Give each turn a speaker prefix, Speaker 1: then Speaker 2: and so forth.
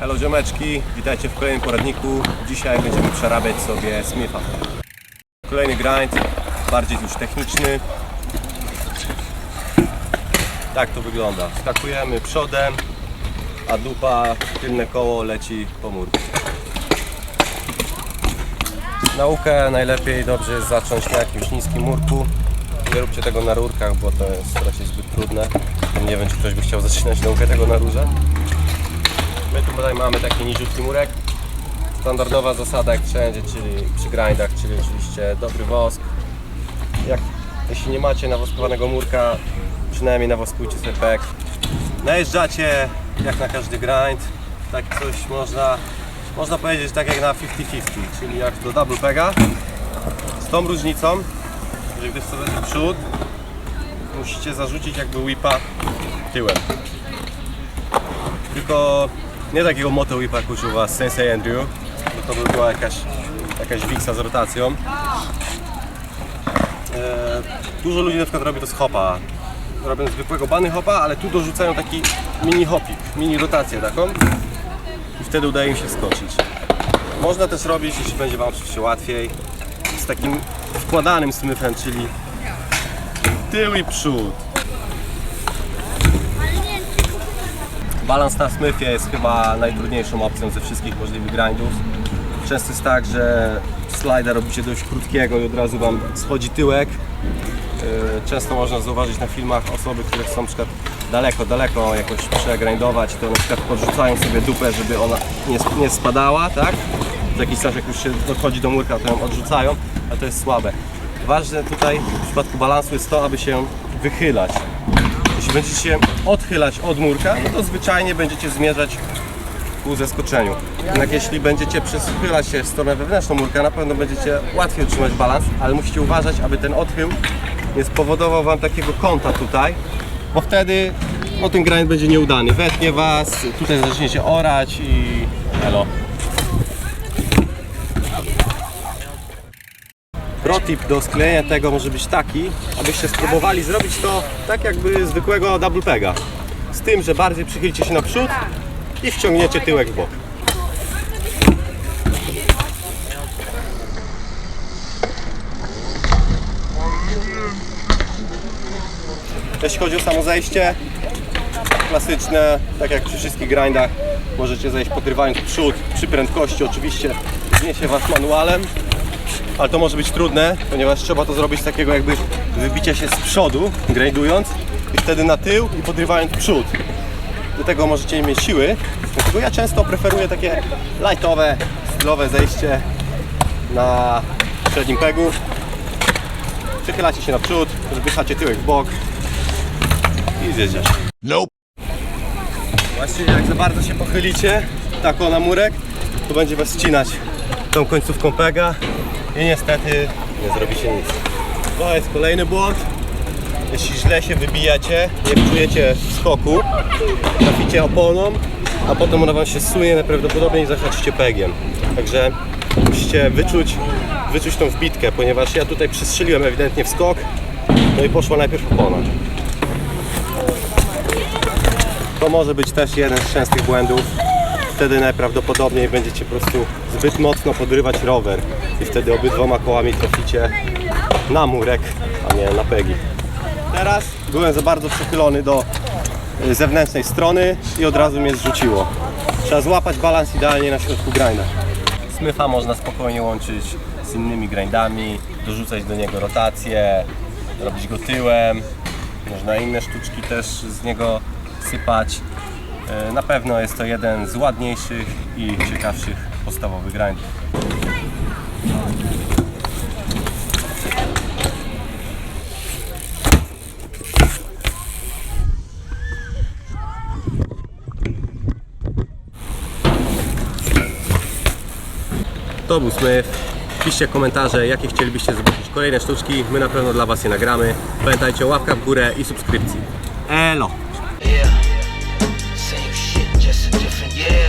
Speaker 1: Hello ziomeczki, witajcie w kolejnym poradniku. Dzisiaj będziemy przerabiać sobie Smitha. Kolejny grind, bardziej już techniczny. Tak to wygląda. Skakujemy przodem, a dupa, tylne koło leci po murku. Naukę najlepiej dobrze jest zacząć na jakimś niskim murku. Nie róbcie tego na rurkach, bo to jest raczej zbyt trudne. Nie wiem, czy ktoś by chciał zaczynać naukę tego na rurze. My tutaj mamy taki niziutki murek. Standardowa zasada jak wszędzie, czyli przy grindach, czyli oczywiście dobry wosk. Jak, jeśli nie macie nawoskowanego murka, przynajmniej nawoskujcie sobie pek. Najeżdżacie jak na każdy grind. Tak coś można, można powiedzieć tak jak na 50-50, czyli jak do double pega. Z tą różnicą, że gdy w przód, musicie zarzucić jakby whipa tyłem. Tylko nie takiego moto whipa was Sensei Andrew, bo to by była jakaś, jakaś wiksa z rotacją. E, dużo ludzi na przykład robi to z hopa. Robią zwykłego bany hopa, ale tu dorzucają taki mini hopik, mini rotację taką i wtedy udaje im się skoczyć. Można też robić, jeśli będzie Wam oczywiście łatwiej, z takim wkładanym smyfem, czyli tył i przód. Balans na smyfie jest chyba najtrudniejszą opcją ze wszystkich możliwych grindów. Często jest tak, że slajda robicie dość krótkiego i od razu Wam schodzi tyłek. Yy, Często można zauważyć na filmach osoby, które chcą na przykład daleko, daleko jakoś przegrindować, to na przykład podrzucają sobie dupę, żeby ona nie, nie spadała, tak? W jakiś czas jak już się dochodzi do murka, to ją odrzucają, a to jest słabe. Ważne tutaj w przypadku balansu jest to, aby się wychylać. Jeśli będziecie się odchylać od murka, no to zwyczajnie będziecie zmierzać ku zeskoczeniu. Jednak jeśli będziecie przechylać się w stronę wewnętrzną murka, na pewno będziecie łatwiej utrzymać balans, ale musicie uważać, aby ten odchył nie spowodował Wam takiego kąta tutaj, bo wtedy no, ten grind będzie nieudany. Wetnie Was, tutaj zaczniecie orać i elo. Protip do sklejenia tego może być taki, abyście spróbowali zrobić to tak jakby zwykłego double pega. Z tym, że bardziej przychylicie się naprzód i wciągniecie tyłek w bok. Jeśli chodzi o samo zejście, klasyczne, tak jak przy wszystkich grindach, możecie zejść podrywając przód przy prędkości, oczywiście zniesie Was manualem, ale to może być trudne, ponieważ trzeba to zrobić takiego jakby wybicia się z przodu, grindując i wtedy na tył i podrywając przód. Do tego możecie nie mieć siły, dlatego ja często preferuję takie lightowe, stylowe zejście na przednim pegu. Przechylacie się naprzód, wypychacie tyłek w bok i zjedziesz.
Speaker 2: Nope.
Speaker 1: Właśnie jak za bardzo się pochylicie, tak o na murek, to będzie was ścinać tą końcówką pega i niestety nie zrobicie nic. To jest kolejny błąd. Jeśli źle się wybijacie, nie czujecie skoku, traficie oponą, a potem ona wam się sunie najprawdopodobniej zahaczycie pegiem. Także musicie wyczuć, wyczuć tą wbitkę, ponieważ ja tutaj przestrzeliłem ewidentnie w skok, no i poszła najpierw opona. To może być też jeden z częstych błędów. Wtedy najprawdopodobniej będziecie po prostu zbyt mocno podrywać rower i wtedy obydwoma kołami traficie na murek, a nie na pegi. Teraz byłem za bardzo przychylony do y, zewnętrznej strony i od razu mnie zrzuciło. Trzeba złapać balans idealnie na środku grinda. Smyfa można spokojnie łączyć z innymi grindami, dorzucać do niego rotację, robić go tyłem. Można inne sztuczki też z niego sypać. E, Na pewno jest to jeden z ładniejszych i ciekawszych podstawowych grindów. To był Smith. Piszcie komentarze, jakie chcielibyście zobaczyć kolejne sztuczki. My na pewno dla Was je nagramy. Pamiętajcie o łapkach w górę i subskrypcji. Elo!
Speaker 2: yeah.